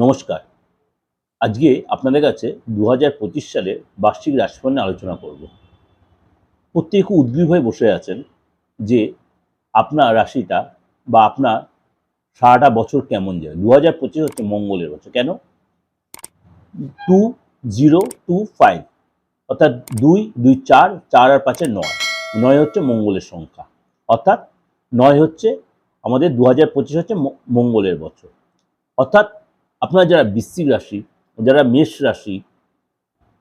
নমস্কার। আজকে আপনাদের কাছে দু হাজার সালের বার্ষিক রাশিফল নিয়ে আলোচনা করব। প্রত্যেকে উদ্গ্রীব হয়ে বসে আছেন যে আপনার রাশিটা বা আপনার সারাটা বছর কেমন যায়? দু হাজার পঁচিশ হচ্ছে মঙ্গলের বছর। কেন? টু জিরো টু ফাইভ অর্থাৎ দুই দুই, চার চার আর পাঁচে নয়। নয় হচ্ছে মঙ্গলের সংখ্যা। অর্থাৎ নয় হচ্ছে আমাদের দু হাজার পঁচিশ হচ্ছে মঙ্গলের বছর। অর্থাৎ আপনারা যারা বৃশ্চিক রাশি, যারা মেষ রাশি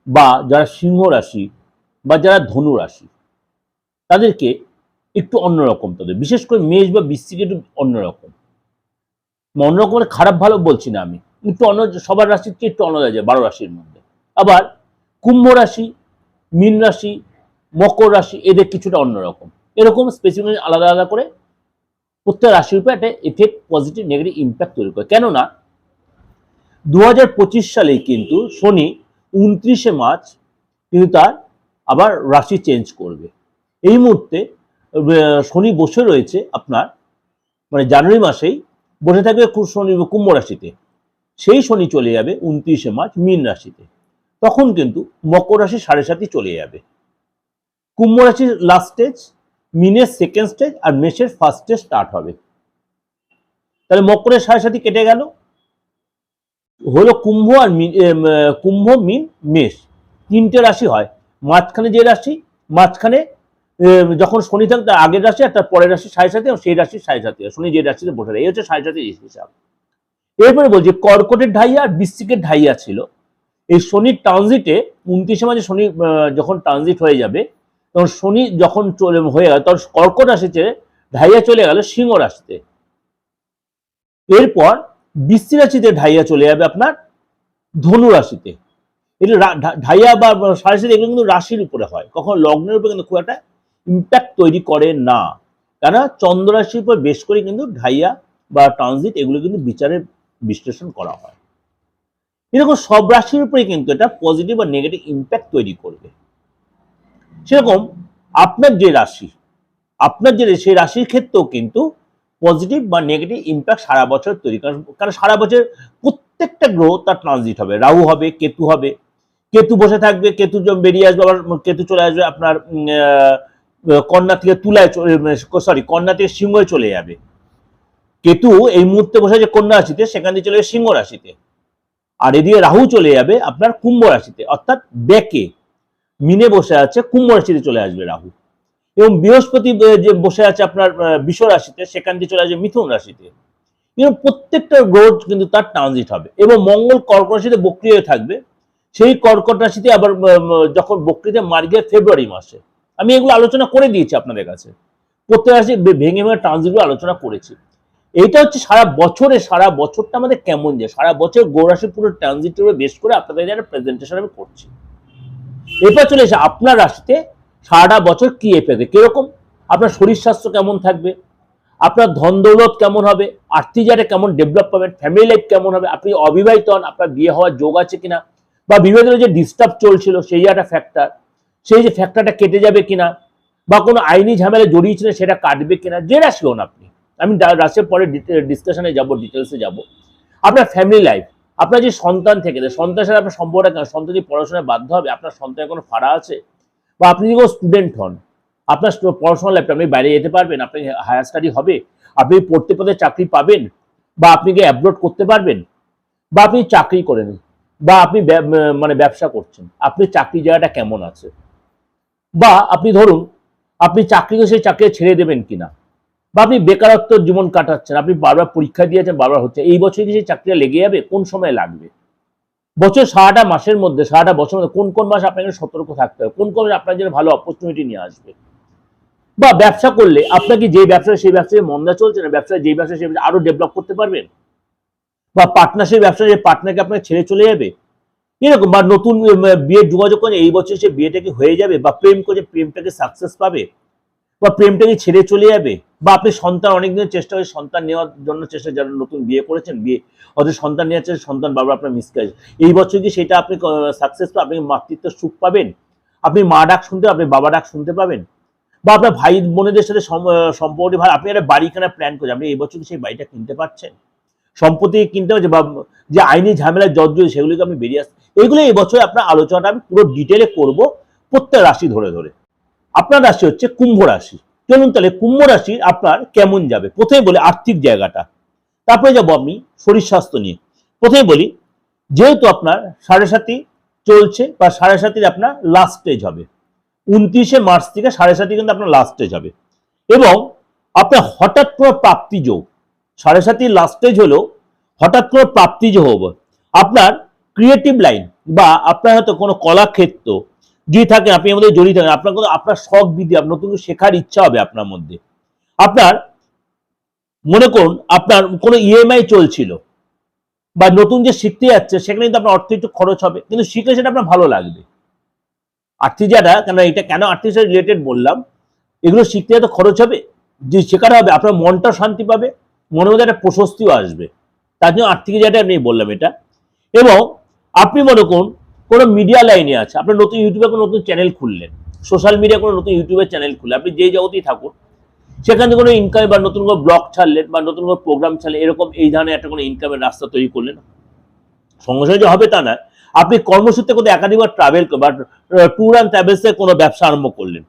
বা যারা সিংহ রাশি বা যারা ধনু রাশি, তাদেরকে একটু অন্যরকম তাদের। বিশেষ করে মেষ বা বৃশ্চিক একটু অন্যরকম অন্যরকম খারাপ ভালো বলছি না আমি। একটু অন্য সবার রাশির চেয়ে একটু অন্য যায়, বারো রাশির মধ্যে। আবার কুম্ভ রাশি, মীন রাশি, মকর রাশি, এদের কিছুটা অন্যরকম এরকম স্পেসিফিক আলাদা আলাদা করে প্রত্যেক রাশির উপর একটা এফেক্ট পজিটিভ নেগেটিভ ইম্প্যাক্ট তৈরি করে। কেননা দু হাজার পঁচিশ সালে কিন্তু শনি উনত্রিশে মার্চ কিন্তু তার আবার রাশি চেঞ্জ করবে। এই মুহূর্তে শনি বসে রয়েছে আপনার মানে জানুয়ারি মাসেই বসে থাকবে শনি, কুম্ভ রাশিতে। সেই শনি চলে যাবে উনত্রিশে মার্চ মীন রাশিতে। তখন কিন্তু মকর রাশি সাড়ে সাতই চলে যাবে। কুম্ভ রাশির লাস্ট স্টেজ মিনের সেকেন্ড স্টেজ আর মেষের ফার্স্ট স্টেজ স্টার্ট হবে। তাহলে মকরের সাড়ে সাথে কেটে গেল। হলো কুম্ভ আর কুম্ভ, মিন, মেষ। তিনটে রাশি হয়। মাঝখানে যে রাশি, মাঝখানে যখন শনি থাকে তার আগের রাশি আর তার পরের রাশি সাড়ে সাথে সেই রাশি সাড়ে সাথে শনি যে রাশিতে বসে এই হচ্ছে সাড়ে সাথে হিসাব। এরপরে বলছি, কর্কটের ঢাইয়া আর বৃশ্চিকের ঢাইয়া ছিল। এই শনির ট্রানজিটে উনত্রিশে মাঝে শনি যখন ট্রানজিট হয়ে যাবে, তখন শনি যখন চলে, হয়ে গেল, তখন কর্কট রাশিতে ঢাইয়া চলে গেল সিংহ রাশিতে। এরপর বৃষ্টি ঢাইয়া চলে যাবে আপনার ধনু রাশিতে এটা ঢাইয়া বা সাড়ে এগুলো কিন্তু রাশির উপরে হয়। কখন লগ্নের উপরে কিন্তু খুব একটা ইম্প্যাক্ট তৈরি করে না। কেননা চন্দ্র রাশির উপর বেশ করে কিন্তু ঢাইয়া বা ট্রানজিট এগুলো কিন্তু বিচারের বিশ্লেষণ করা হয়। এরকম সব রাশির উপরে কিন্তু এটা পজিটিভ বা নেগেটিভ ইম্প্যাক্ট তৈরি করবে। সেরকম আপনার যে রাশি, আপনার যে সেই রাশির ক্ষেত্রেও কিন্তু পজিটিভ বা নেগেটিভ ইম্প্যাক্ট সারা বছর তৈরি কারণ কারণ সারা বছর প্রত্যেকটা গ্রহ তার ট্রানজিট হবে। রাহু হবে, কেতু হবে। কেতু বসে থাকবে, কেতু বেরিয়ে আসবে, আবার কেতু চলে আসবে, আপনার কন্যা থেকে তুলায় সরি কন্যা থেকে সিংহে চলে যাবে। কেতু এই মুহূর্তে বসে আছে কন্যা রাশিতে, সেখান থেকে চলে যাবে সিংহ রাশিতে। আর এদিকে রাহু চলে যাবে আপনার কুম্ভ রাশিতে, অর্থাৎ বেকে। মিনে বসে আছে, কুম্ভ রাশিতে চলে আসবে রাহু। এবং বৃহস্পতি যে বসে আছে আপনার বৃষ রাশিতে সেখান দিয়ে চলে আসবে মিথুন রাশিতে। এবং প্রত্যেকটা গ্রহ কিন্তু তার ট্রানজিট হবে এবং মঙ্গল কর্কট রাশিতে বক্রিয় থাকবে। সেই কর্কট রাশিতে আবার যখন বক্রিতে মার্গে ফেব্রুয়ারি মাসে। আমি এগুলো আলোচনা করে দিয়েছি আপনাদের কাছে। প্রত্যেক রাশি ভেঙে ভেঙে ট্রানজিটগুলো আলোচনা করেছি। এইটা হচ্ছে সারা বছরে, সারা বছরটা আমাদের কেমন যায়? সারা বছর গৌরাশি পুরো ট্রানজিটের উপর বেশ করে আপনাদের যারা প্রেজেন্টেশন আমি করছি। এরপর চলে এসে আপনার রাশিতে সারাটা বছর কি এফেক্ট কীরকম? আপনার শরীর স্বাস্থ্য কেমন থাকবে? আপনার ধন দৌলত কেমন হবে? আর্থিক জায়গাটা কেমন ডেভেলপ পাবেন ফ্যামিলি লাইফ কেমন হবে? আপনি অবিবাহিত হন, আপনার বিয়ে হওয়ার যোগ আছে কিনা? বা বিবাহিত যে ডিস্টার্ব চলছিল, সেই একটা ফ্যাক্টর সেই যে ফ্যাক্টরটা কেটে যাবে কিনা? বা কোনো আইনি ঝামেলা জড়িয়েছিলেন সেটা কাটবে কিনা? রাশি হন আপনি। আমি রাশির পরে ডিসকাশনে যাব ডিটেলসে যাব। আপনার ফ্যামিলি লাইফ আপনার যে সন্তান থেকে সন্তানের সাথে আপনার সম্পর্কটা কেন সন্তান যদি পড়াশোনায় বাধ্য হবে? আপনার সন্তানের কোনো ফাড়া আছে? বা আপনি যদি স্টুডেন্ট হন, আপনার পড়াশোনার লাইফটা আপনি বাইরে যেতে পারবেন আপনি হায়ার স্টাডি হবে, আপনি পড়তে পড়তে চাকরি পাবেন বা আপনি কি অ্যাব্রোড করতে পারবেন বা আপনি চাকরি করেন বা আপনি মানে ব্যবসা করছেন, আপনি চাকরি জায়গাটা কেমন আছে? বা আপনি ধরুন, আপনি চাকরিকে সেই চাকরি ছেড়ে দেবেন কিনা বা আপনি বেকারত্ব জীবন কাটাচ্ছেন, আপনি বারবার পরীক্ষা দিয়েছেন, বারবার হচ্ছে, এই বছর কি সেই চাকরিটা লেগে যাবে? কোন সময় লাগবে? বছর সারাটা মাসের মধ্যে, সারাটা বছর মধ্যে কোন কোন মাস আপনাকে সতর্ক থাকতে হবে? কোন কোন মাসে আপনার জন্য ভালো অপরচুনিটি নিয়ে আসবে? বা ব্যবসা করলে আপনাকে যে ব্যবসা সেই ব্যবসায় মন্দা চলছে না, ব্যবসায় যে ব্যবসা সেই আরও ডেভেলপ করতে পারবেন? বা পার্টনার সেই ব্যবসা যে পার্টনারকে আপনাকে ছেড়ে চলে যাবে? এরকম, বা নতুন বিয়ের যোগাযোগ করে এই বছর সে বিয়েটাকে হয়ে যাবে? বা প্রেম করে প্রেমটাকে সাকসেস পাবে? বা প্রেমটাকে ছেড়ে চলে যাবে? বা আপনি সন্তান অনেকদিন চেষ্টা করে সন্তান নেওয়ার জন্য চেষ্টা যারা নতুন বিয়ে করেছেন, বিয়ে অথচ সন্তান নেওয়ার চেষ্টা সন্তান বাবা আপনার মিসকাজ এই বছর কি সেটা আপনি সাকসেস আপনি মাতৃত্ব সুখ পাবেন? আপনি মা ডাক শুনতে, আপনি বাবা ডাক শুনতে পাবেন? বা আপনার ভাই বোনেদের সাথে সম- সম্পর্কটি ভালো, আপনি একটা বাড়ি কেনার প্ল্যান করছেন, আপনি এই বছর কি সেই বাড়িটা কিনতে পারছেন? সম্পত্তি কিনতে হচ্ছে বা যে আইনি ঝামেলা জর্জরিত সেগুলিকে আপনি বেরিয়ে আসতে এইগুলো এই বছর আপনার আলোচনাটা আমি পুরো ডিটেলে করব প্রত্যেক রাশি ধরে ধরে। আপনার রাশি হচ্ছে কুম্ভ রাশি। চলুন তাহলে কুম্ভ রাশি আপনার কেমন যাবে? প্রথমে বলি আর্থিক জায়গাটা। তারপরে যাব আমি শরীর স্বাস্থ্য নিয়ে। প্রথমে বলি, যেহেতু আপনার সাড়ে সাতি চলছে বা সাড়ে সাতির আপনার লাস্ট স্টেজ হবে। উনত্রিশে মার্চ থেকে সাড়ে সাতি কিন্তু আপনার লাস্ট স্টেজ হবে। এবং আপনার হঠাৎ করে প্রাপ্তি যোগ, সাড়ে সাতির লাস্ট স্টেজ হলো হঠাৎ করে প্রাপ্তি যোগ হবে। আপনার ক্রিয়েটিভ লাইন বা আপনার হয়তো কোনো কলাক্ষেত্র যদি থাকেন, আপনি আমাদের জড়িয়ে থাকেন, আপনার কোনো আপনার শখ বিধি আপনার নতুন শেখার ইচ্ছা হবে আপনার মধ্যে। আপনার, মনে করুন, আপনার কোনো ইএমআই চলছিল, বা নতুন যে শিখতে যাচ্ছে, সেখানে কিন্তু আপনার অর্থ একটু খরচ হবে, কিন্তু শিখলে সেটা আপনার ভালো লাগবে। আর্থিক যারা কেন এটা কেন আর্থিক রিলেটেড বললাম, এগুলো শিখতে তো খরচ হবে, যে শেখার হবে, আপনার মনটা শান্তি পাবে, মনের মধ্যে একটা প্রশস্তিও আসবে। তার জন্য আর্থিক জায়গাটা আমি বললাম এটা। এবং আপনি মনে করুন কোনো মিডিয়া লাইনে আছে। আপনার নতুন ইউটিউবে কোনো নতুন চ্যানেল খুললেন সোশ্যাল মিডিয়া কোনো নতুন ইউটিউবের চ্যানেল খুললেন, আপনি যেই জগতেই থাকুন, সেখান থেকে কোনো ইনকাম বা নতুন কোনো ব্লগ ছাড়লেন বা নতুন কোনো প্রোগ্রাম ছাড়লেন, এরকম এই ধরনের একটা কোনো ইনকামের রাস্তা তৈরি করলেন সঙ্গে সঙ্গে যে হবে তা না আপনি কর্মসূত্রে কোনো একাধিকবার ট্রাভেল বা ট্যুর অ্যান্ড ট্রাভেলসের কোনো ব্যবসা আরম্ভ করলেন।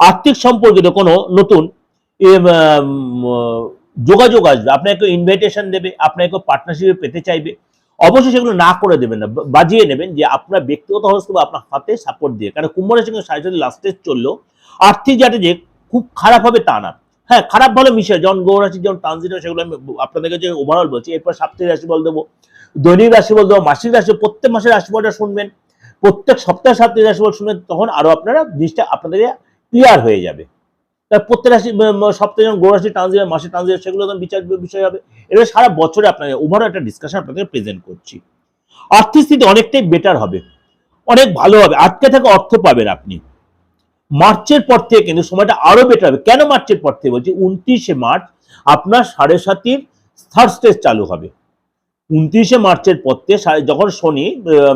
আর্থিক সম্পর্কিত কোনো নতুন যোগাযোগ আসবে, আপনাকে ইনভাইটেশন দেবে, আপনাকে পার্টনারশিপে পেতে চাইবে অবশ্যই সেগুলো না করে দেবেন না বাজিয়ে নেবেন যে আপনার ব্যক্তিগত হস্ত বা আপনার হাতে সাপোর্ট দিয়ে। কারণ কুম্ভ রাশি কিন্তু সাড়ে লাস্টে চলল। আর্থিক যাতে যে খুব খারাপ হবে তা না। হ্যাঁ খারাপ ভালো মিশে যেমন গৌর রাশি, যেমন ট্রানজিট সেগুলো আমি আপনাদেরকে যে ওভারঅল বলছি। এরপর সাপ্তাহিক রাশি বল দেবো। দৈনিক রাশি বল দেবো, মাসিক রাশি প্রত্যেক মাসের রাশিফলটা শুনবেন। প্রত্যেক সপ্তাহে সাপ্তাহিক রাশিফল শুনবেন তখন আরও আপনারা জিনিসটা আপনাদের ক্লিয়ার হয়ে যাবে। প্রত্যেক সপ্তাহে যেমন গৌর রাশি ট্রানজিট মাসিক ট্রানজিট সেগুলো তখন বিচার বিষয় হবে। এবার সারা বছরে আপনাদের ওভারঅল একটা ডিসকাশন আপনাদের প্রেজেন্ট করছি। আর্থিক স্থিতি অনেকটাই বেটার হবে। অনেক ভালো হবে। আটকে থাকা অর্থ পাবেন আপনি। মার্চের পর থেকে কিন্তু সময়টা আরও বেটার হবে। কেন মার্চের পর থেকে বলছি? উনত্রিশে মার্চ আপনার সাড়ে সাতির থার্ড স্টেজ চালু হবে। উনত্রিশে মার্চের পর থেকে যখন শনি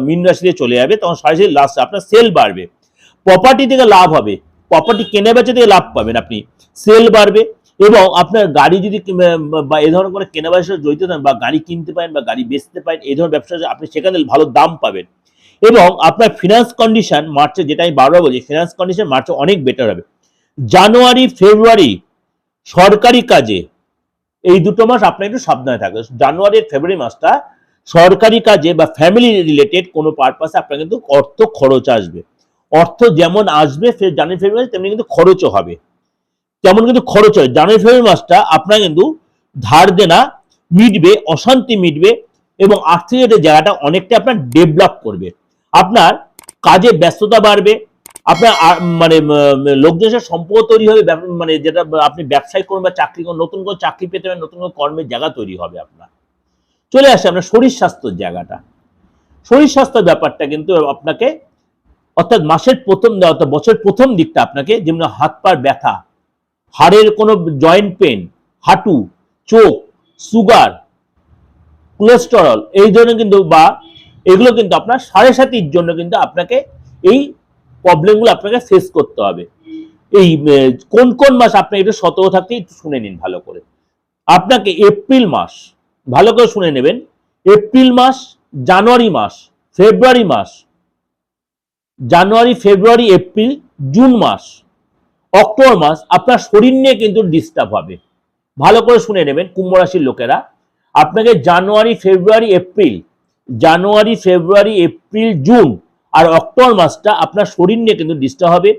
মীন রাশিতে চলে যাবে, তখন সাড়ে সাতি লাস্ট আপনার সেল বাড়বে। প্রপার্টি থেকে লাভ হবে। প্রপার্টি কেনে বেচে থেকে লাভ পাবেন আপনি সেল বাড়বে এবং আপনার গাড়ি যদি বা এই ধরনের কোনো কেনা সাথে জড়িত থাকেন বা গাড়ি কিনতে পারেন বা গাড়ি বেচতে পারেন এই ধরনের ব্যবসা আপনি সেখানে ভালো দাম পাবেন। এবং আপনার ফিনান্স কন্ডিশন মার্চে যেটা আমি বারবার বলছি ফিনান্স কন্ডিশন মার্চে অনেক বেটার হবে। জানুয়ারি, ফেব্রুয়ারি সরকারি কাজে এই দুটো মাস আপনার একটু সাবধানে থাকবে জানুয়ারি ফেব্রুয়ারি মাসটা সরকারি কাজে বা ফ্যামিলি রিলেটেড কোনো পারপাসে আপনার কিন্তু অর্থ খরচ আসবে। অর্থ যেমন আসবে জানুয়ারি, ফেব্রুয়ারি, তেমনি কিন্তু খরচও হবে। তেমন কিন্তু খরচ হয়? জানুয়ারি, ফেব্রুয়ারি মাসটা আপনার কিন্তু ধার দেনা মিটবে, অশান্তি মিটবে এবং আর্থিক জায়গাটা অনেকটা আপনার ডেভেলপ করবে। আপনার কাজে ব্যস্ততা বাড়বে, আপনার মানে লোকজনের সাথে সম্পর্ক তৈরি হবে মানে যেটা আপনি ব্যবসায় করুন বা চাকরি করুন, নতুন করে চাকরি পেতে পারেন, নতুন করে কর্মের জায়গা তৈরি হবে আপনার। চলে আসে আপনার শরীর স্বাস্থ্যের জায়গাটা। শরীর স্বাস্থ্যের ব্যাপারটা কিন্তু আপনাকে অর্থাৎ মাসের প্রথম অর্থাৎ বছরের প্রথম দিকটা আপনাকে যেমন হাত, পার ব্যথা, হাড়ের কোনো জয়েন্ট পেন হাঁটু, চোখ সুগার কোলেস্টেরল এই ধরনের কিন্তু বা এগুলো কিন্তু আপনার সাড়ে সাতির জন্য কিন্তু আপনাকে এই প্রবলেমগুলো আপনাকে ফেস করতে হবে। এই কোন কোন মাস আপনাকে একটু সতর্ক থাকতে একটু শুনে নিন ভালো করে। আপনাকে এপ্রিল মাস, ভালো করে শুনে নেবেন। এপ্রিল মাস, জানুয়ারি মাস, ফেব্রুয়ারি মাস জানুয়ারি, ফেব্রুয়ারি, এপ্রিল, জুন মাস, অক্টোবর মাস, আপনার শরীর নিয়ে কিন্তু ডিস্টার্ব হবে। ভালো করে শুনে নেবেন কুম্ভ রাশির লোকেরা। আপনাকে January, February, April, January, February, April, June আর অক্টোবর মাসটা আপনার শরীর নিয়ে কিন্তু ডিস্টার্ব হবে।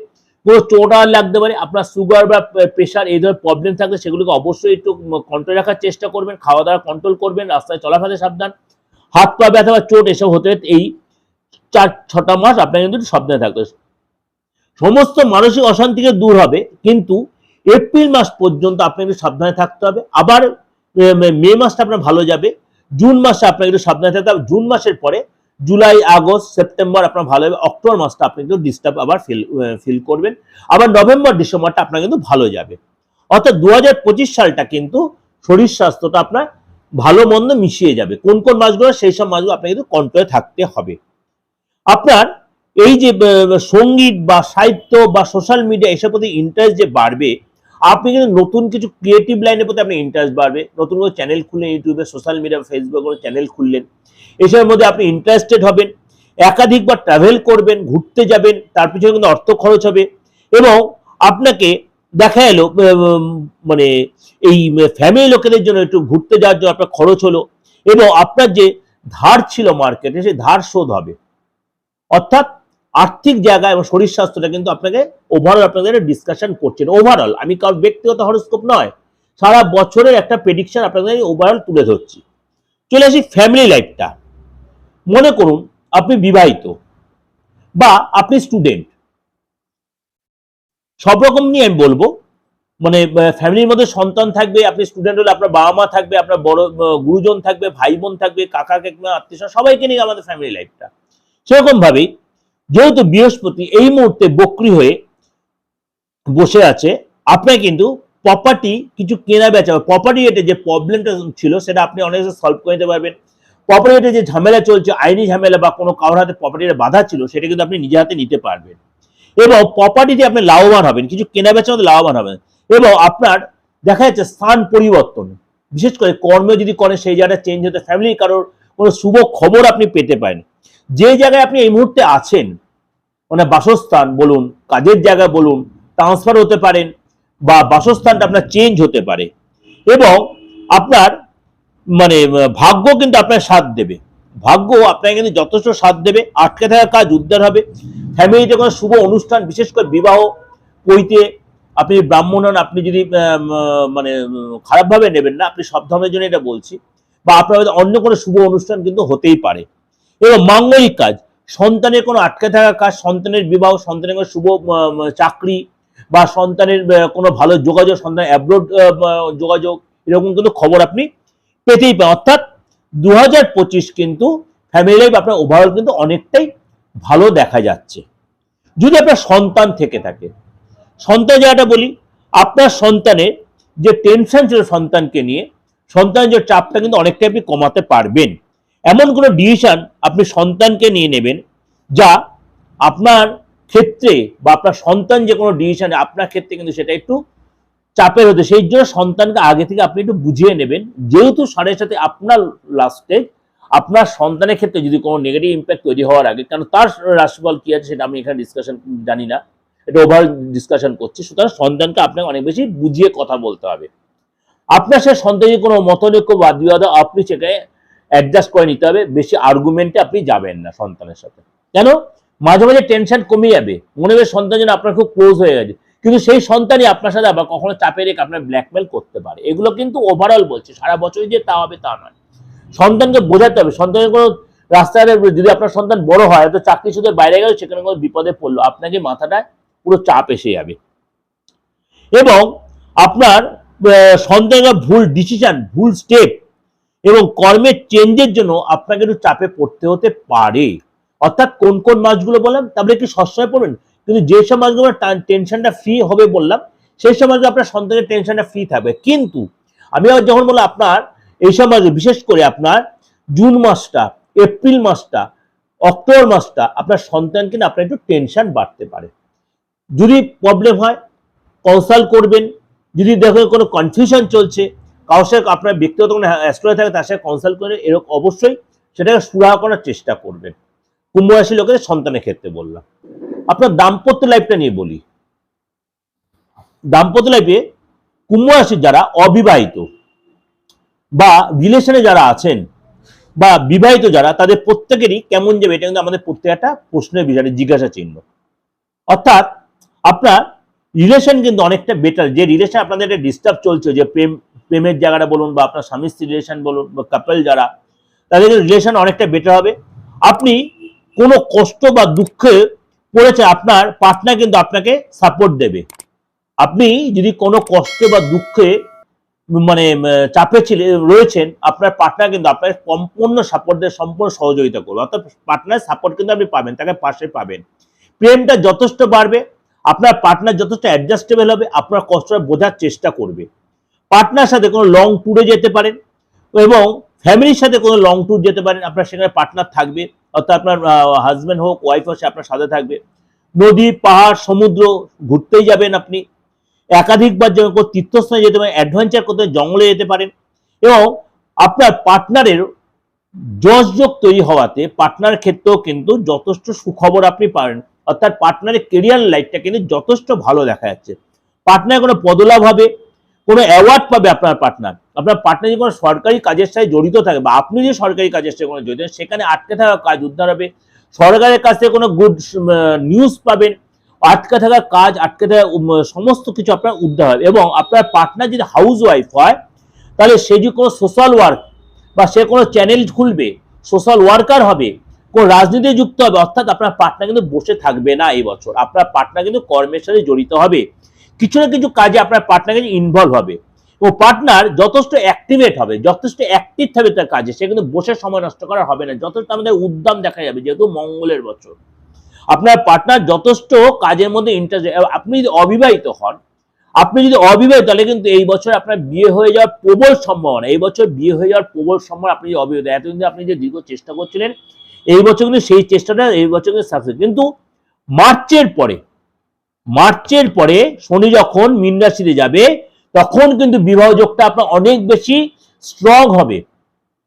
কোনো চোট লাগতে পারে, আপনার সুগার বা প্রেশার এই ধরনের প্রবলেম থাকলে সেগুলোকে অবশ্যই একটু কন্ট্রোল রাখার চেষ্টা করবেন, খাওয়া দাওয়া কন্ট্রোল করবেন, রাস্তায় চলাফেরা সাবধান। হাত পা ব্যথা বা চোট এসব হতে এই চার, ছটা মাস আপনাকে কিন্তু থাকতে হবে। সমস্ত মানসিক অশান্তিকে দূর হবে, কিন্তু এপ্রিল মাস পর্যন্ত আপনাকে সাবধানে থাকতে হবে। আবার মে মাসটা আপনার ভালো যাবে, জুন মাসে আপনাকে একটু সাবধানে থাকতে হবে। জুন মাসের পরে জুলাই, আগস্ট, সেপ্টেম্বর আপনার ভালো হবে অক্টোবর মাসটা আপনি কিন্তু ডিস্টার্ব আবার ফিল ফিল করবেন। আবার নভেম্বর, ডিসেম্বরটা আপনার কিন্তু ভালো যাবে। অর্থাৎ দু হাজার পঁচিশ সালটা কিন্তু শরীর স্বাস্থ্যটা আপনার ভালো মন্দ মিশিয়ে যাবে। কোন কোন মাসগুলো সেই সব মাসগুলো আপনাকে কিন্তু কন্ট্রোলে থাকতে হবে। আপনার এই যে সংগীত বা সাহিত্য বা সোশ্যাল মিডিয়া এসব প্রতি ইন্টারেস্ট যে বাড়বে, আপনি কিন্তু নতুন কিছু ক্রিয়েটিভ লাইনের প্রতি আপনি ইন্টারেস্ট বাড়বে। নতুন কোনো চ্যানেল খুললেন ইউটিউবে সোশ্যাল মিডিয়া ফেসবুক কোনো চ্যানেল খুললেন, এসবের মধ্যে আপনি ইন্টারেস্টেড হবেন একাধিকবার ট্রাভেল করবেন, ঘুরতে যাবেন, তার পিছনে কিন্তু অর্থ খরচ হবে এবং আপনাকে দেখা এলো মানে এই ফ্যামিলি লোকেদের জন্য একটু ঘুরতে যাওয়ার জন্য আপনার খরচ হলো এবং আপনার যে ধার ছিল মার্কেটে সেই ধার শোধ হবে। অর্থাৎ আর্থিক জায়গা এবং শরীর স্বাস্থ্যটা কিন্তু আপনাকে ওভারঅল আপনাদের ডিসকাশন করছেন ওভারঅল আমি কারোর ব্যক্তিগত হরস্কোপ নয়, সারা বছরের একটা প্রেডিকশন আপনাদের ওভারঅল তুলে ধরছি। চলে আসি ফ্যামিলি লাইফটা মনে করুন, আপনি বিবাহিত বা আপনি স্টুডেন্ট সব রকম নিয়ে আমি বলব মানে ফ্যামিলির মধ্যে সন্তান থাকবে, আপনি স্টুডেন্ট হলে আপনার বাবা মা থাকবে, আপনার বড় গুরুজন থাকবে ভাই বোন থাকবে কাকা কাকিমা আত্মীয় সবাইকে নিয়ে আমাদের ফ্যামিলি লাইফটা সেরকম ভাবেই যেহেতু বৃহস্পতি এই মুহূর্তে বক্রি হয়ে বসে আছে আপনাকে কিন্তু প্রপার্টি কিছু কেনা বেচা প্রপার্টি রেটে যে প্রবলেমটা ছিল সেটা আপনি অনেক সলভ করে নিতে পারবেন। প্রপার্টি রেটে যে ঝামেলা চলছে, আইনি ঝামেলা বা কোনো কারোর হাতে প্রপার্টির বাধা ছিল, সেটা কিন্তু আপনি নিজে হাতে নিতে পারবেন। এবং প্রপার্টিতে আপনি লাভবান হবেন, কিছু কেনা বেচার মধ্যে লাভবান হবেন। এবং আপনার দেখা যাচ্ছে স্থান পরিবর্তন, বিশেষ করে কর্ম যদি করেন, সেই জায়গাটা চেঞ্জ হতে ফ্যামিলি কারোর কোনো শুভ খবর আপনি পেতে পারেন। যে জায়গায় আপনি এই মুহূর্তে আছেন মানে বাসস্থান বলুন, কাজের জায়গা বলুন ট্রান্সফার হতে পারেন বা বাসস্থানটা আপনার চেঞ্জ হতে পারে এবং আপনার মানে ভাগ্য কিন্তু আপনার সাথ দেবে। ভাগ্য আপনাকে কিন্তু যথেষ্ট সাথ দেবে, আটকে থাকা কাজ উদ্ধার হবে। ফ্যামিলিতে কোনো শুভ অনুষ্ঠান, বিশেষ করে বিবাহ পৈতে আপনি ব্রাহ্মণ হন, আপনি যদি মানে খারাপভাবে নেবেন না, আপনি সব ধর্মের জন্য এটা বলছি। বা আপনার অন্য কোনো শুভ অনুষ্ঠান কিন্তু হতেই পারে। এবং মাঙ্গলিক কাজ। সন্তানের কোনো আটকে থাকা কাজ, সন্তানের বিবাহ, সন্তানের কোনো শুভ চাকরি বা সন্তানের কোনো ভালো যোগাযোগ, সন্তান অ্যাব্রোড যোগাযোগ, এরকম কিন্তু খবর আপনি পেতেই পান অর্থাৎ দু হাজার পঁচিশ কিন্তু ফ্যামিলি লাইফ আপনার ওভারঅল কিন্তু অনেকটাই ভালো দেখা যাচ্ছে। যদি আপনার সন্তান থেকে থাকে, সন্তান জায়গাটা বলি, আপনার সন্তানের যে টেনশন ছিল সন্তানকে নিয়ে, সন্তানের যে চাপটা কিন্তু অনেকটাই আপনি কমাতে পারবেন। এমন কোনো ডিসিশন আপনি সন্তানকে নিয়ে নেবেন যা আপনার ক্ষেত্রে বা আপনার সন্তান যে কোনো ডিসিশন আপনার ক্ষেত্রে কিন্তু সেটা একটু চাপের হতে সেই জন্য সন্তানকে আগে থেকে আপনি একটু বুঝিয়ে নেবেন। যেহেতু সাড়ে সাথে আপনার লাস্টে আপনার সন্তানের ক্ষেত্রে যদি কোনো নেগেটিভ ইম্প্যাক্ট তৈরি হওয়ার আগে কারণ তার রাশিফল কি আছে সেটা আমি এখানে ডিসকাশন জানি না। এটা ওভার ডিসকাশন করছি। সুতরাং সন্তানকে আপনাকে অনেক বেশি বুঝিয়ে কথা বলতে হবে। আপনার সে সন্তানের কোনো মতনৈক্য বা বিবাদ আপনি সেটাকে অ্যাডজাস্ট করে নিতে হবে, বেশি আর্গুমেন্টে আপনি যাবেন না সন্তানের সাথে। কেন? মাঝে মাঝে টেনশন কমে যাবে। মনে হবে সন্তান যেন আপনার খুব ক্লোজ হয়ে গেছে। কিন্তু সেই সন্তানই আপনার সাথে আবার কখনো চাপে রেখে আপনার ব্ল্যাকমেল করতে পারে। এগুলো কিন্তু ওভারঅল বলছে, সারা বছরই যে তা হবে তা নয়। সন্তানকে বোঝাতে হবে। সন্তানের কোনো রাস্তায় যদি আপনার সন্তান বড় হয় তো চাকরি সুদের বাইরে গেল, সেখানে কোনো বিপদে পড়ল। আপনাকে মাথাটায় পুরো চাপ এসে যাবে। এবং আপনার সন্তানের ভুল ডিসিশন ভুল স্টেপ এবং কর্মের চেঞ্জের জন্য আপনাকে একটু চাপে পড়তে হতে পারে। অর্থাৎ কোন কোন মাসগুলো বললাম তারপরে একটু সবসময় পড়বেন। কিন্তু যে সব মাসগুলো টেনশনটা ফ্রি হবে বললাম, সেই সব মাসগুলো আপনার সন্তানের টেনশনটা ফ্রি থাকবে। কিন্তু আমি আবার যখন বললাম আপনার এই সব মাসে বিশেষ করে আপনার জুন মাসটা, এপ্রিল মাসটা, অক্টোবর মাসটা, আপনার সন্তানকে না আপনার একটু টেনশন বাড়তে পারে। যদি প্রবলেম হয় কনসাল্ট করবেন। যদি দেখেন কোনো কনফিউশন চলছে কারোর সাথে আপনার ব্যক্তিগত কোনো অ্যাস্ট্রোলজি থাকে তার সাথে কনসাল্ট করে এরকম অবশ্যই সেটাকে সুরাহা করার চেষ্টা করবেন। কুম্ভ রাশি লোকেদের সন্তানের ক্ষেত্রে বললাম। আপনার দাম্পত্য লাইফটা নিয়ে বলি। দাম্পত্য লাইফে কুম্ভ রাশির যারা অবিবাহিত বা রিলেশনে যারা আছেন বা বিবাহিত যারা, তাদের প্রত্যেকেরই কেমন যাবে এটা কিন্তু আমাদের প্রত্যেক একটা প্রশ্নের বিষয় জিজ্ঞাসা চিহ্ন। অর্থাৎ আপনার রিলেশন কিন্তু অনেকটা বেটার যে রিলেশন আপনাদের একটা ডিস্টার্ব চলছে, যে প্রেম প্রেমের জায়গাটা বলুন বা আপনার স্বামী স্ত্রী রিলেশন বলুন বা কাপল যারা, তাদের রিলেশন অনেকটা বেটার হবে। আপনি কোনো কষ্ট বা দুঃখে পড়েছে আপনার পার্টনার কিন্তু আপনাকে সাপোর্ট দেবে। আপনি যদি কোনো কষ্ট বা দুঃখে মানে চাপে ছিল, রয়েছেন, আপনার পার্টনার কিন্তু আপনার সম্পূর্ণ সাপোর্ট দিয়ে সম্পূর্ণ সহযোগিতা করবে। অর্থাৎ পার্টনার সাপোর্ট কিন্তু আপনি পাবেন, তাকে পাশে পাবেন। প্রেমটা যথেষ্ট বাড়বে, আপনার পার্টনার যথেষ্ট অ্যাডজাস্টেবল হবে, আপনার কষ্টটা বোঝার চেষ্টা করবে। পার্টনার সাথে কোনো লং ট্যুরে যেতে পারেন এবং ফ্যামিলির সাথে কোনো লং ট্যুর যেতে পারেন। আপনার সেখানে পার্টনার থাকবে, অর্থাৎ আপনার হাজব্যান্ড হোক ওয়াইফ হোক আপনার সাথে থাকবে। নদী, পাহাড়, সমুদ্র ঘুরতেই যাবেন আপনি। একাধিকবার যেমন কোনো তীর্থস্থানে যেতে পারেন অ্যাডভেঞ্চার করতে জঙ্গলে যেতে পারেন এবং আপনার পার্টনারের যশযোগ তৈরি হওয়াতে পার্টনার ক্ষেত্রেও কিন্তু যথেষ্ট সুখবর আপনি পাবেন। অর্থাৎ পার্টনারের কেরিয়ার লাইফটা কিন্তু যথেষ্ট ভালো দেখা যাচ্ছে। পার্টনার কোনো পদলাভ হবে কোনো অ্যাওয়ার্ড পাবে আপনার পার্টনার আপনার পার্টনার যদি কোনো সরকারি কাজের সাথে জড়িত থাকে বা আপনি যে সরকারি কাজের সাথে কোনো জড়িত, সেখানে আটকে থাকা কাজ উদ্ধার হবে। সরকারের কাছ থেকে কোনো গুড নিউজ পাবেন, আটকে থাকা কাজ, আটকে থাকা সমস্ত কিছু আপনার উদ্ধার হবে। এবং আপনার পার্টনার যদি হাউস ওয়াইফ হয়, তাহলে সে যদি কোনো সোশ্যাল ওয়ার্ক বা সে কোনো চ্যানেল খুলবে সোশ্যাল ওয়ার্কার হবে, কোন রাজনীতি যুক্ত হবে, অর্থাৎ আপনার পার্টনার কিন্তু বসে থাকবে না এই বছর। আপনার পার্টনার কিন্তু কর্মের সাথে জড়িত হবে। কিছু না কিছু কাজে আপনার পার্টনার ইনভলভ হবে। ও পার্টনার যথেষ্ট অ্যাক্টিভেট হবে, যথেষ্ট অ্যাক্টিভ থাকবে তার কাজে, সে কিন্তু বসে সময় নষ্ট করা হবে না, যথেষ্ট আমাদের উদ্যম দেখা যাবে, যেহেতু মঙ্গলের বছর। আপনার পার্টনার যথেষ্ট কাজের মধ্যে ইন্টারেস্ট আপনি যদি অবিবাহিত হন, আপনি যদি অবিবাহিত, তাহলে কিন্তু এই বছর আপনার বিয়ে হয়ে যাওয়ার প্রবল সম্ভাবনা, এই বছর বিয়ে হয়ে যাওয়ার প্রবল সম্ভাবনা আপনি যদি অবিবাহিত, এতদিন আপনি যে দীর্ঘ চেষ্টা করছিলেন, এই বছর কিন্তু সেই চেষ্টাটা, এই বছর কিন্তু সাকসেস কিন্তু মার্চের পরে মার্চের পরে শনি যখন মীন রাশিতে যাবে, তখন কিন্তু বিবাহ যোগটা আপনার অনেক বেশি স্ট্রং হবে।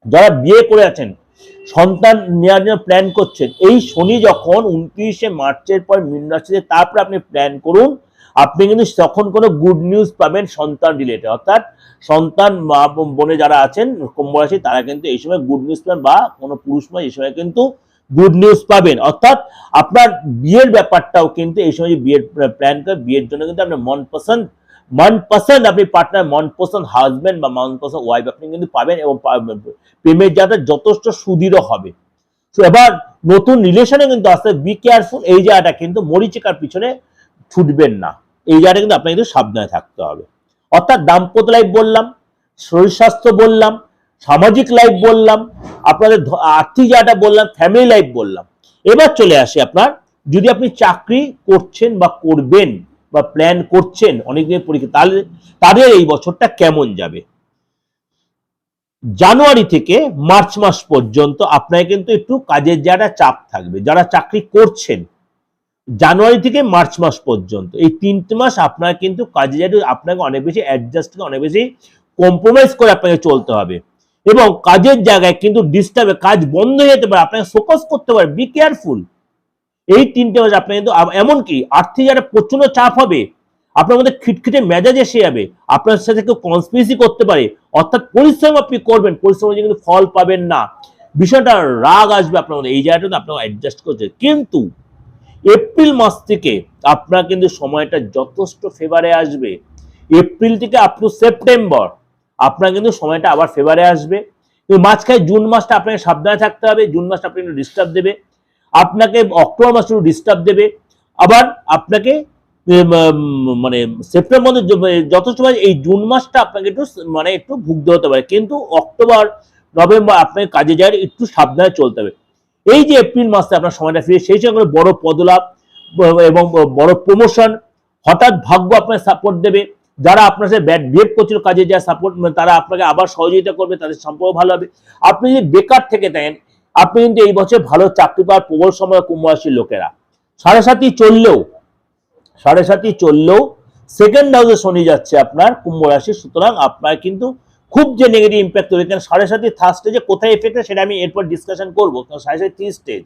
যারা বিয়ে করে আছেন, সন্তান নেওয়ার জন্য প্ল্যান করছেন, এই শনি যখন উনত্রিশে মার্চের পর মীন রাশিতে তারপর আপনি প্ল্যান করুন, আপনি কিন্তু তখন কোনো গুড নিউজ পাবেন সন্তান রিলেটেড অর্থাৎ সন্তান মা বোনে যারা আছেন, কুম্ভ রাশি, তারা কিন্তু এই সময় গুড নিউজ পাবেন বা কোনো পুরুষ মা এই সময় কিন্তু গুড নিউজ পাবেন। অর্থাৎ আপনার বিয়ের ব্যাপারটাও কিন্তু এই সময় বিয়ের প্ল্যান করে, বিয়ের জন্য কিন্তু আপনার মন পছন্দ মন পছন্দ আপনি পার্টনার মন পছন্দ হাজবেন্ড বা মন পছন্দ ওয়াইফ আপনি কিন্তু পাবেন এবং প্রেমের জায়গাটা যথেষ্ট সুদৃঢ় হবে। তো এবার নতুন রিলেশনে কিন্তু আসতে বি কেয়ারফুল এই জায়গাটা কিন্তু মরিচিকার পিছনে ছুটবেন না। এই জায়গাটা কিন্তু আপনাকে কিন্তু সাবধানে থাকতে হবে। অর্থাৎ দাম্পত্য লাইফ বললাম, শরীর স্বাস্থ্য বললাম সামাজিক লাইফ বললাম, আপনাদের আর্থিক যাটা বললাম ফ্যামিলি লাইফ বললাম। এবার চলে আসি আপনার, যদি আপনি চাকরি করছেন বা করবেন বা প্ল্যান করছেন অনেকদিন পরীক্ষা, তাহলে তাদের এই বছরটা কেমন যাবে? জানুয়ারি থেকে মার্চ মাস পর্যন্ত আপনার কিন্তু একটু কাজের জায়গাটা চাপ থাকবে, যারা চাকরি করছেন, জানুয়ারি থেকে মার্চ মাস পর্যন্ত, এই তিনটে মাস আপনার কিন্তু কাজে জায়গাটা আপনাকে অনেক বেশি অ্যাডজাস্ট অনেক বেশি কম্প্রোমাইজ করে আপনাকে চলতে হবে। এবং কাজের জায়গায় কিন্তু ডিস্টার্বে কাজ বন্ধ হয়ে যেতে পারে, আপনাকে ফোকাস করতে পারে বি কেয়ারফুল এই তিনটে মাস আপনি কিন্তু এমনকি আর্থিক যারা প্রচণ্ড চাপ হবে, আপনার মধ্যে খিটখিটে মেজাজ এসে যাবে, আপনার সাথে কেউ কনস্পিরেসি করতে পারে, অর্থাৎ পরিশ্রম আপনি করবেন, পরিশ্রম কিন্তু ফল পাবেন না। বিষয়টা রাগ আসবে আপনার মধ্যে, এই জায়গাটা আপনাকে অ্যাডজাস্ট করছে কিন্তু এপ্রিল মাস থেকে আপনার কিন্তু সময়টা যথেষ্ট ফেভারে আসবে। এপ্রিল থেকে আপ টু সেপ্টেম্বর আপনার কিন্তু সময়টা আবার ফেভারে আসবে। কিন্তু মাঝখানে জুন মাসটা আপনাকে সাবধানে থাকতে হবে, জুন মাসটা আপনাকে একটু ডিস্টার্ব দেবে। আপনাকে অক্টোবর মাসে একটু ডিস্টার্ব দেবে। আবার আপনাকে মানে সেপ্টেম্বর য- যথেষ্ট এই জুন মাসটা আপনাকে একটু মানে একটু ভুগতে হতে পারে। কিন্তু অক্টোবর, নভেম্বর আপনাকে কাজে যায় একটু সাবধানে চলতে হবে। এই যে এপ্রিল মাসে আপনার সময়টা ফিরে সেই সময় বড় পদলাভ এবং বড় প্রমোশন হঠাৎ ভাগ্য আপনার সাপোর্ট দেবে। যারা আপনার সাথে ব্যাড বিহেভ করছিল, কাজে যা সাপোর্ট তারা আপনাকে আবার সহযোগিতা করবে, তাদের সম্পর্ক ভালো হবে। আপনি যদি বেকার থেকে থাকেন আপনি কিন্তু এই বছর ভালো চাকরি পাওয়ার প্রবল সময় কুম্ভ রাশির লোকেরা। সাড়ে সাতই চললেও, সাড়ে সাতই চললেও সেকেন্ড হাউসে শনি যাচ্ছে আপনার কুম্ভ রাশি সুতরাং আপনার কিন্তু খুব যে নেগেটিভ ইম্প্যাক্ট তৈরি কারণ সাড়ে সাতই থার্ড স্টেজে কোথায় এফেক্ট সেটা আমি এরপর ডিসকাশন করব। কারণ সাড়ে সাতই stage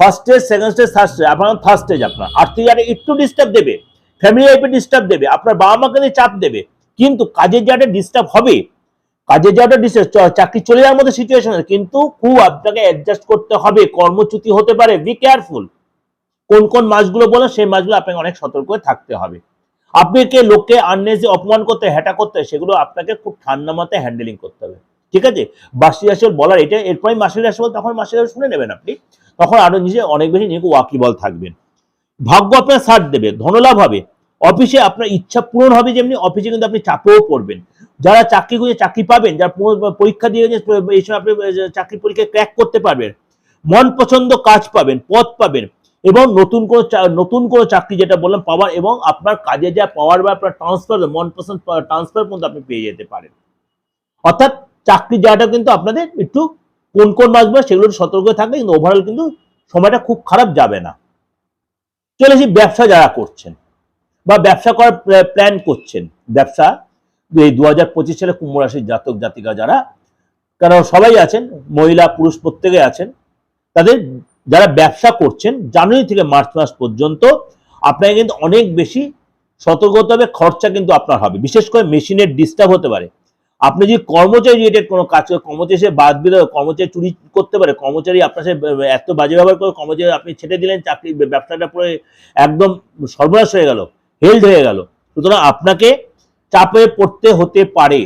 first stage second stage third stage আপনার থার্ড স্টেজ আপনার। আর্থিক একটু ডিস্টার্ব দেবে। ফ্যামিলি লাইফে ডিস্টার্ব দেবে, আপনার বাবা মাকে নিয়ে চাপ দেবে, কিন্তু কাজের জায়গাটা ডিস্টার্ব হবে। কাজের জায়গাটা ডিস্টার্ব চাকরি চলে যাওয়ার মতো সিচুয়েশন কিন্তু খুব আপনাকে অ্যাডজাস্ট করতে হবে, কর্মচ্যুতি হতে পারে বি কেয়ারফুল কোন কোন মাসগুলো বলো সেই মাসগুলো আপনাকে অনেক সতর্ক থাকতে হবে। আপনাকে লোককে আননেসে অপমান করতে হ্যাটা করতে, সেগুলো আপনাকে খুব ঠান্ডা মাথায় হ্যান্ডেলিং করতে হবে। ঠিক আছে? বাসি রাশি বলার এটা এরপরে মাসের বল তখন মাসের শুনে নেবেন আপনি। তখন আরও নিজে অনেক বেশি নিজেকে ওয়াকিবল থাকবেন। ভাগ্য আপনার সাথ দেবে, ধনলাভ হবে। অফিসে আপনার ইচ্ছা পূরণ হবে যেমনি, অফিসে কিন্তু আপনি চাপেও পড়বেন। যারা চাকরি খুঁজে চাকরি পাবেন, যারা পরীক্ষা দিয়ে এই সময় আপনি চাকরি পরীক্ষায় ক্র্যাক করতে পারবেন। মন পছন্দ কাজ পাবেন পথ পাবেন এবং নতুন কোনো নতুন কোনো চাকরি যেটা বললাম, পাওয়ার এবং আপনার কাজে যা পাওয়ার বা আপনার ট্রান্সফার মন পছন্দ ট্রান্সফার পর্যন্ত আপনি পেয়ে যেতে পারেন। অর্থাৎ চাকরি যাওয়াটা কিন্তু আপনাদের একটু কোন কোন মাসগুলো সেগুলো সতর্ক থাকবে কিন্তু ওভারঅল কিন্তু সময়টা খুব খারাপ যাবে না। চলে আসি ব্যবসা যারা করছেন বা ব্যবসা করার প্ল্যান করছেন, ব্যবসা এই দু হাজার পঁচিশ সালে কুম্ভ রাশির জাতক, জাতিকা যারা কারণ সবাই আছেন, মহিলা, পুরুষ প্রত্যেকে আছেন, তাদের যারা ব্যবসা করছেন, জানুয়ারি থেকে মার্চ মাস পর্যন্ত আপনাকে কিন্তু অনেক বেশি সতর্ক হতে হবে, খরচা কিন্তু আপনার হবে। বিশেষ করে মেশিনের ডিস্টার্ব হতে পারে। আপনি যদি কর্মচারী রিলেটেড কোনো কাজ করে, কর্মচারী সে বাদ দিলে কর্মচারী চুরি করতে পারে, কর্মচারী আপনার সাথে এত বাজে ব্যবহার করে কর্মচারী আপনি ছেড়ে দিলেন, চাকরি ব্যবসাটা পুরো একদম সর্বনাশ হয়ে গেল, হেল্ড হয়ে গেল। সুতরাং আপনাকে চাপে পড়তে হতে পারে।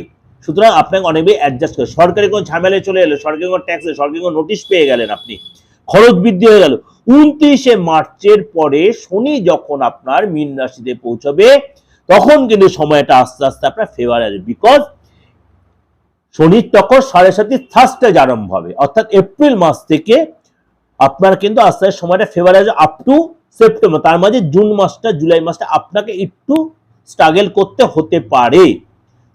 সুতরাং আপনাকে অনেক অ্যাডজাস্ট করে। সরকারি কোনো ঝামেলায় চলে এলো, সরকারি কোনো ট্যাক্স সরকারি কোনো নোটিশ পেয়ে গেলেন আপনি, খরচ বৃদ্ধি হয়ে গেল। উনত্রিশে মার্চের পরে শনি যখন আপনার মীন রাশিতে পৌঁছবে, তখন কিন্তু সময়টা আস্তে আস্তে আপনার ফেভার আসবে। বিকজ শনির তখন সাড়ে সাতই থার্স্টেজ আরম্ভ হবে। অর্থাৎ এপ্রিল মাস থেকে আপনার কিন্তু আস্তে আস্তে সময়টা আসবে আপ টু সেপ্টেম্বর তার মাঝে জুন মাসটা, জুলাই মাসটা আপনাকে একটু স্ট্রাগল করতে হতে পারে।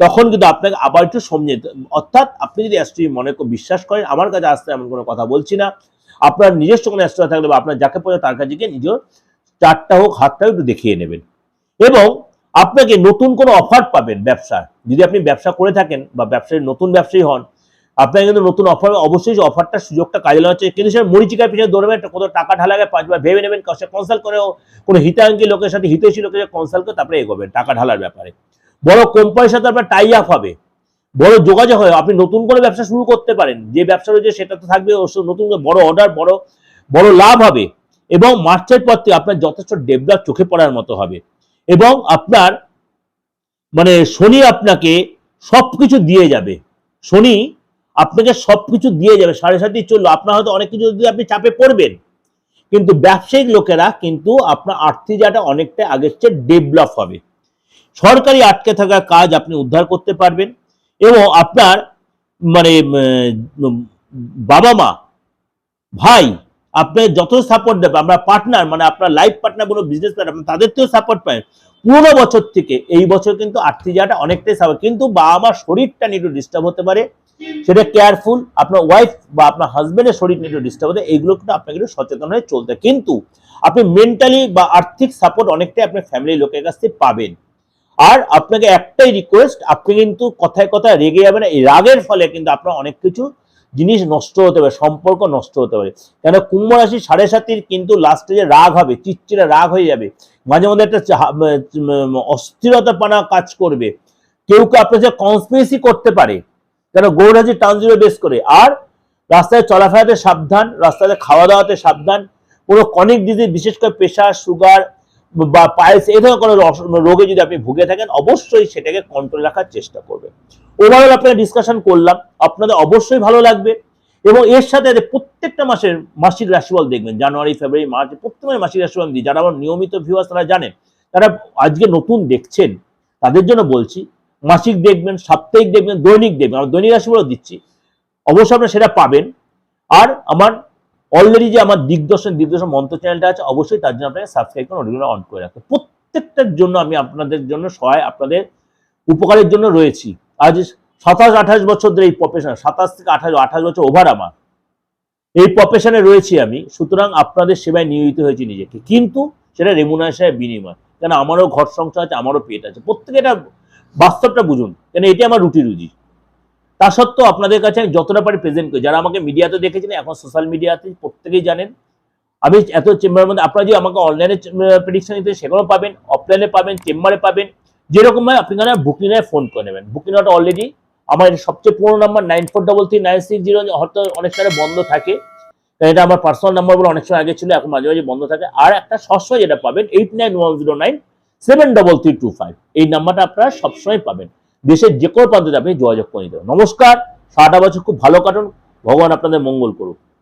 তখন কিন্তু আপনাকে আবার একটু সমঝে অর্থাৎ আপনি যদি অ্যাস্ট্রোলজি মনে করে বিশ্বাস করেন, আমার কাছে আসতে এমন কোনো কথা বলছি না। আপনার নিজস্ব কোনো অ্যাস্ট্রোলজি থাকলে বা আপনার যাকে পড়ে তার কাছে গিয়ে নিজের চারটা হোক হাতটাও একটু দেখিয়ে নেবেন। এবং আপনাকে নতুন কোনো অফার পাবেন ব্যবসার। যদি আপনি ব্যবসা করে থাকেন বা ব্যবসায়ী নতুন ব্যবসায়ী হন, আপনাকে কিন্তু নতুন অফার অবশ্যই সেই অফারটা সুযোগটা কাজে লাগাচ্ছে কিন্তু সে মরিচিকার পিছনে দৌড়বেন কত টাকা ঢালাগে পাঁচবার ভেবে নেবেন সে কনসাল্ট করেও, কোনো হিতাঙ্কি লোকের সাথে হিতৈষী লোকের সাথে কনসাল্ট করে তারপরে এগোবেন টাকা ঢালার ব্যাপারে। বড় কোম্পানির সাথে আপনার টাই আপ হবে। বড় যোগাযোগ হয়, আপনি নতুন করে ব্যবসা শুরু করতে পারেন, যে ব্যবসা রয়েছে সেটা তো থাকবে নতুন করে বড় অর্ডার বড় বড় লাভ হবে। এবং মার্চের পর থেকে আপনার যথেষ্ট ডেভেলপ চোখে পড়ার মতো হবে। এবং আপনার মানে শনি আপনাকে সব কিছু দিয়ে যাবে। শনি আপনাকে সব কিছু দিয়ে যাবে, সাড়ে সাতই চলল। আপনার হয়তো অনেক কিছু যদি আপনি চাপে পড়বেন, কিন্তু ব্যবসায়িক লোকেরা কিন্তু আপনার আর্থিক জায়গাটা অনেকটা আগের চেয়ে ডেভেলপ হবে। সরকারি আটকে থাকা কাজ আপনি উদ্ধার করতে পারবেন এবং আপনার মানে বাবা মা, ভাই আপনার যত সাপোর্ট দেবে আমরা পার্টনার মানে আপনার লাইফ পার্টনার কোনো বিজনেস পার্টনার তাদের থেকেও সাপোর্ট পায় পুরোনো বছর থেকে, এই বছর কিন্তু আর্থিক জায়গাটা অনেকটাই সাপোর্ট কিন্তু বাবা মার শরীরটা একটু ডিস্টার্ব হতে পারে। সেটা কেয়ারফুল আপনার ওয়াইফ বা আপনার হাজবেন্ডের শরীর নিয়ে ডিস্টার্ব হতে এইগুলো কিন্তু আপনাকে একটু সচেতন হয়ে চলতে কিন্তু আপনি মেন্টালি বা আর্থিক সাপোর্ট অনেকটাই আপনার ফ্যামিলির লোকের কাছ থেকে পাবেন। আর আপনাকে একটাই রিকোয়েস্ট আপনি কিন্তু কথায় কথায় রেগে যাবেন এই রাগের ফলে কিন্তু আপনার অনেক কিছু জিনিস নষ্ট হতে পারে সম্পর্ক নষ্ট হতে পারে। কেন কুম্ভ রাশি সাড়ে সাতির কিন্তু লাস্টে যে রাগ হবে চিচ্চিরা রাগ হয়ে যাবে। মাঝে মধ্যে একটা উম, অস্থিরতাপানা কাজ করবে। কেউ কেউ আপনার যে কনস্পিরেসি করতে পারে কেন গৌরাজি টানজিরো বেস করে। আর রাস্তায় চলাফেরাতে সাবধান রাস্তাতে খাওয়া দাওয়াতে সাবধান কোনো কনিক ডিজিজ বিশেষ করে প্রেশার সুগার বা পায়েস এই ধরনের কোনো রোগে যদি আপনি ভুগে থাকেন, অবশ্যই সেটাকে কন্ট্রোল রাখার চেষ্টা করবেন। ওভারঅল আপনারা ডিসকাশন করলাম। আপনাদের অবশ্যই ভালো লাগবে। এবং এর সাথে প্রত্যেকটা মাসের মাসিক রাশিফল দেখবেন। জানুয়ারি, ফেব্রুয়ারি, মার্চ প্রত্যেক মাসে মাসিক রাশিফল দিই। যারা আমার নিয়মিত ভিউয়ার্স তারা জানেন, তারা আজকে নতুন দেখছেন, তাদের জন্য বলছি, মাসিক দেখবেন, সাপ্তাহিক দেখবেন, দৈনিক দেখবেন। আমার দৈনিক রাশিফলও দিচ্ছি। অবশ্যই আপনারা সেটা পাবেন। আর আমার অলরেডি যে আমার দিগদর্শন দিগদর্শন মন্ত্র চ্যানেলটা আছে, অবশ্যই তার জন্য আপনাকে সাবস্ক্রাইব করে নোটিফিকেশন অন করে রাখতে প্রত্যেকটার জন্য আমি আপনাদের জন্য সহায়, আপনাদের উপকারের জন্য রয়েছি। আজ সাতাশ, আঠাশ বছর ধরে এই প্রফেশন সাতাশ থেকে আঠাশ আঠাশ বছর ওভার আমার। এই প্রফেশনে রয়েছি আমি, সুতরাং আপনাদের সেবায় নিয়োজিত হয়েছি নিজেকে। কিন্তু সেটা রেমুনারেশনের বিনিময়। কেন আমারও ঘর সংসার আছে, আমারও পেট আছে। প্রত্যেকে এটা বাস্তবটা বুঝুন। কেন এটি আমার রুটি রুজি। তা সত্ত্বেও আপনাদের কাছে আমি যতটা পারি প্রেজেন্ট করি। যারা আমাকে মিডিয়াতে দেখেছেন, এখন সোশ্যাল মিডিয়াতে প্রত্যেকেই জানেন। আমি এত চেম্বারের মধ্যে, আপনারা যদি আমাকে অনলাইনে প্রেডিকশন দিতে সেগুলো পাবেন অফলাইনে পাবেন চেম্বারে পাবেন। যেরকম হয়, আপনি কেন বুকিংয়ে ফোন করে নেবেন। বুকিং নট অলরেডি আমার সবচেয়ে পুরোনো number nine four double three nine six zero হয়তো অনেক সময় বন্ধ থাকে। এটা আমার পার্সোনাল নাম্বার বলে অনেক সময় আগে ছিল, এখন মাঝে মাঝে বন্ধ থাকে। আর একটা সবসময় যেটা পাবেন eight nine one zero nine seven double three two five এই নাম্বারটা আপনারা সবসময় পাবেন। দেশের যে কোনো প্রান্তে আপনি যোগাযোগ করে নিতে। নমস্কার, সারাটা বছর খুব ভালো কাটুন ভগবান আপনাদের মঙ্গল করুক